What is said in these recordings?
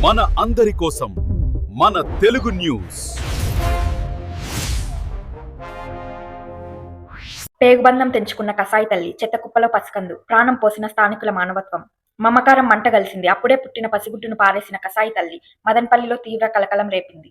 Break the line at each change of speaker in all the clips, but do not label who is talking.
మన అందరి కోసం మన తెలుగు న్యూస్
పేగుబంధం తెంచుకున్న కసాయి తల్లి చెత్త కుప్పలో పసికందు ప్రాణం పోసిన స్థానికుల మానవత్వం మమకారం మంట కలిసింది అప్పుడే పుట్టిన పసిగుడ్డును పారేసిన కసాయి తల్లి మదన్పల్లిలో తీవ్ర కలకలం రేపింది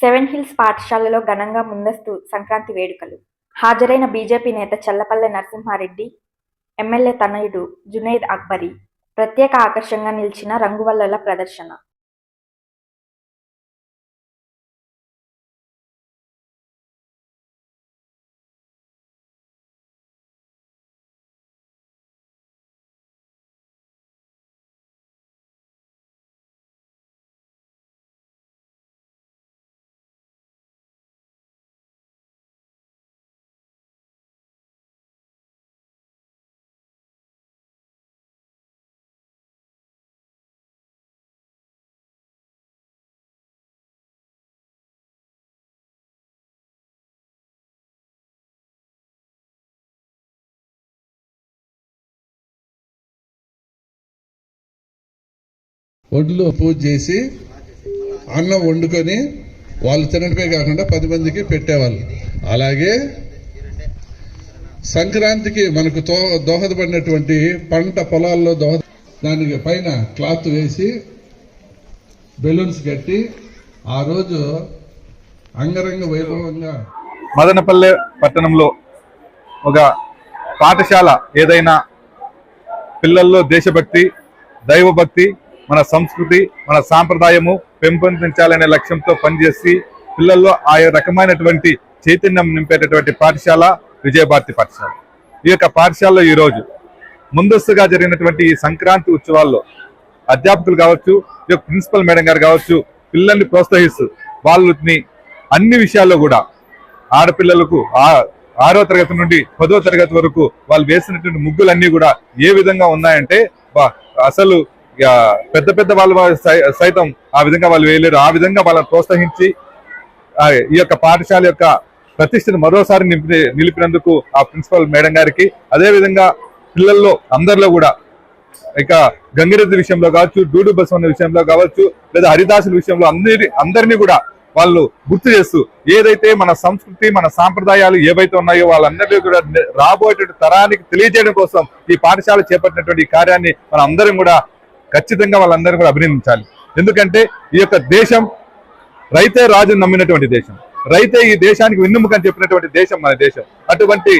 సెవెన్ హిల్స్ పాఠశాలలో ఘనంగా ముందస్తు సంక్రాంతి వేడుకలు. హాజరైన బీజేపీ నేత చల్లపల్లె నరసింహారెడ్డి ఎమ్మెల్యే తనయుడు జునైద్ అక్బరీ ప్రత్యేక ఆకర్షణగా నిలిచిన రంగువల్లల ప్రదర్శన.
ఒడ్లు పూజ చేసి అన్నం వండుకొని వాళ్ళు తినడమే కాకుండా పది మందికి పెట్టేవాళ్ళు. అలాగే సంక్రాంతికి మనకు దోహదపడినటువంటి పంట పొలాల్లో దోహద దానికి పైన క్లాత్ వేసి బెలూన్స్ కట్టి ఆ రోజు అంగరంగ వైభవంగా
మదనపల్లె పట్టణంలో ఒక పాఠశాల ఏదైనా పిల్లల్లో దేశభక్తి దైవభక్తి మన సంస్కృతి మన సాంప్రదాయము పెంపొందించాలనే లక్ష్యంతో పనిచేసి పిల్లల్లో ఆ రకమైనటువంటి చైతన్యం నింపేటటువంటి పాఠశాల విజయభారతి పాఠశాల. ఈ యొక్క పాఠశాలలో ఈరోజు ముందస్తుగా జరిగినటువంటి ఈ సంక్రాంతి ఉత్సవాల్లో అధ్యాపకులు కావచ్చు ఈ యొక్క ప్రిన్సిపల్ మేడం గారు కావచ్చు పిల్లల్ని ప్రోత్సహిస్తూ వాళ్ళని అన్ని విషయాల్లో కూడా ఆడపిల్లలకు ఆరో తరగతి నుండి పదో తరగతి వరకు వాళ్ళు వేసినటువంటి ముగ్గులన్నీ కూడా ఏ విధంగా ఉన్నాయంటే అసలు ఇక పెద్ద పెద్ద వాళ్ళు సై- సైతం ఆ విధంగా వాళ్ళు వేయలేరు. ఆ విధంగా వాళ్ళని ప్రోత్సహించి ఈ యొక్క పాఠశాల యొక్క ప్రతిష్టను మరోసారి నిలిపి నిలిపినందుకు ఆ ప్రిన్సిపల్ మేడం గారికి అదే విధంగా పిల్లల్లో అందరిలో కూడా ఇక గంగిరెద్దు విషయంలో కావచ్చు డూడు బసవన్న విషయంలో కావచ్చు లేదా హరిదాసుల విషయంలో అందరి అందరినీ కూడా వాళ్ళు గుర్తు చేస్తూ ఏదైతే మన సంస్కృతి మన సాంప్రదాయాలు ఏవైతే ఉన్నాయో వాళ్ళందరినీ కూడా రాబోయేటువంటి తరానికి తెలియజేయడం కోసం ఈ పాఠశాల చేపట్టినటువంటి ఈ కార్యాన్ని మనం అందరం కూడా ఖచ్చితంగా వాళ్ళందరూ కూడా అభినందించాలి. ఎందుకంటే ఈ యొక్క దేశం రైతే రాజును నమ్మినటువంటి దేశం. రైతే ఈ దేశానికి వెన్నుముక అని చెప్పినటువంటి దేశం మన దేశం. అటువంటి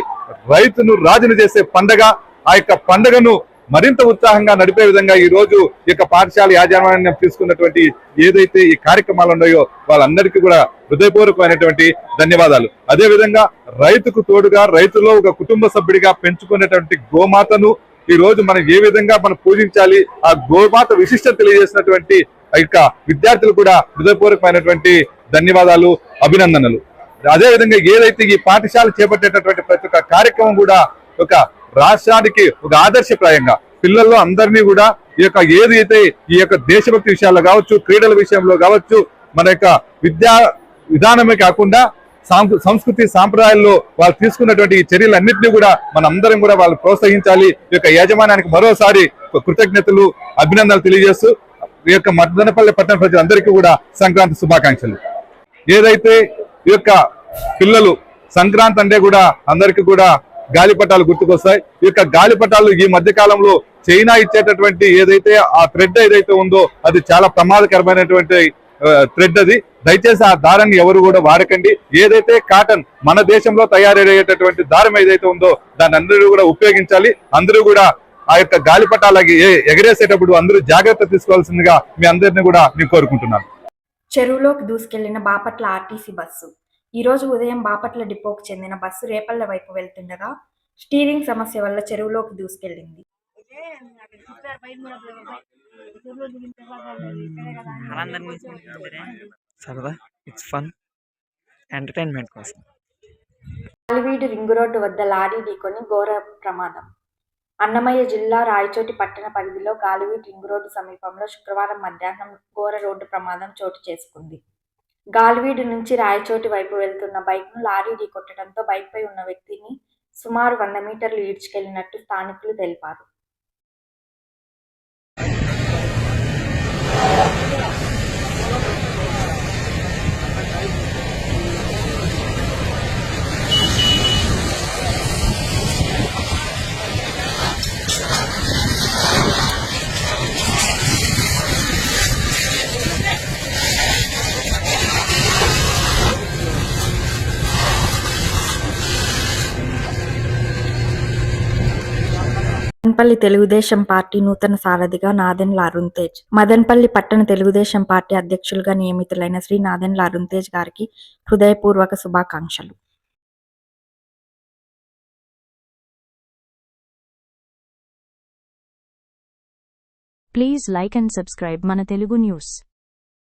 రైతును రాజును చేసే పండగ ఆ యొక్క పండగను మరింత ఉత్సాహంగా నడిపే విధంగా ఈ రోజు ఈ యొక్క పాఠశాల యాజమాన్యం తీసుకున్నటువంటి ఏదైతే ఈ కార్యక్రమాలు ఉన్నాయో వాళ్ళందరికీ కూడా హృదయపూర్వకమైనటువంటి ధన్యవాదాలు. అదే విధంగా రైతుకు తోడుగా రైతులో ఒక కుటుంబ సభ్యుడిగా పెంచుకునేటువంటి గోమాతను ఈ రోజు మనం ఏ విధంగా మనం పూజించాలి? ఆ గోమాత విశిష్టత తెలియజేసినటువంటి ఆ యొక్క విద్యార్థులు కూడా హృదయపూర్వకమైనటువంటి ధన్యవాదాలు అభినందనలు. అదే విధంగా ఏదైతే ఈ పాఠశాల చేపట్టేటటువంటి ప్రతి ఒక్క కార్యక్రమం కూడా ఒక రాష్ట్రానికి ఒక ఆదర్శప్రాయంగా పిల్లల్లో అందరినీ కూడా ఈ యొక్క ఏదైతే ఈ యొక్క దేశభక్తి విషయాల్లో కావచ్చు క్రీడల విషయంలో కావచ్చు మన యొక్క విద్యా విధానమే కాకుండా సంస్కృతి సాంప్రదాయాల్లో వాళ్ళు తీసుకున్నటువంటి చర్యలన్నింటినీ కూడా మనందరం కూడా వాళ్ళు ప్రోత్సహించాలి. ఈ యొక్క యాజమాన్యానికి మరోసారి కృతజ్ఞతలు అభినందనలు తెలియజేస్తూ ఈ యొక్క మద్దనపల్లి పట్టణ ప్రజలందరికీ కూడా సంక్రాంతి శుభాకాంక్షలు. ఏదైతే ఈ యొక్క పిల్లలు సంక్రాంతి అంటే కూడా అందరికీ కూడా గాలిపటాలు గుర్తుకొస్తాయి. ఈ యొక్క గాలిపటాలు ఈ మధ్య కాలంలో చైనా ఇచ్చేటటువంటి ఏదైతే ఆ థ్రెడ్ ఏదైతే ఉందో అది చాలా ప్రమాదకరమైనటువంటి థ్రెడ్ అది. దయచేసి ఆ దారాన్ని ఎవరు కూడా వాడకండి. ఏదైతే కాటన్ మన దేశంలో తయారయ్యేటటువంటి దారం ఏదైతే ఉందో దాన్ని అందరూ కూడా ఉపయోగించాలి. అందరూ కూడా ఆ యొక్క గాలిపటాలకి ఎగరేసేటప్పుడు అందరూ జాగ్రత్త తీసుకోవాల్సిందిగా మీ అందరిని కూడా నేను కోరుకుంటున్నాను.
చెరువులోకి దూసుకెళ్ళిన బాపట్ల ఆర్టీసీ బస్సు. ఈ రోజు ఉదయం బాపట్ల డిపోకు చెందిన బస్సు రేపల్ల వైపు వెళ్తుండగా స్టీరింగ్ సమస్య వల్ల చెరువులోకి
దూసుకెళ్ళింది సరదా. ఇట్స్ ఫన్ ఎంటర్టైన్మెంట్ కోసం.
గాలివీడు రింగు రోడ్డు వద్ద లారీ ఢీకొని ఘోర ప్రమాదం. అన్నమయ్య జిల్లా రాయచోటి పట్టణ పరిధిలో గాలివీడ్ రింగు రోడ్డు సమీపంలో శుక్రవారం మధ్యాహ్నం ఘోర రోడ్డు ప్రమాదం చోటు చేసుకుంది. గాలివీడు నుంచి రాయచోటి వైపు వెళ్తున్న బైక్ను లారీ ఢీకొట్టడంతో బైక్పై ఉన్న వ్యక్తిని సుమారు వంద మీటర్లు ఈడ్చుకెళ్ళినట్టు స్థానికులు తెలిపారు. మదన్పల్లి తెలుగుదేశం పార్టీ నూతన సారథిగా నాదెన్ల అరుణ్ తేజ్. మదన్పల్లి పట్టణ తెలుగుదేశం పార్టీ అధ్యక్షులుగా నియమితులైన శ్రీ నాదెన్ల అరుణ్ తేజ్ గారికి హృదయపూర్వక శుభాకాంక్షలు.
ప్లీజ్ లైక్ అండ్ సబ్స్క్రైబ్ మన తెలుగు న్యూస్.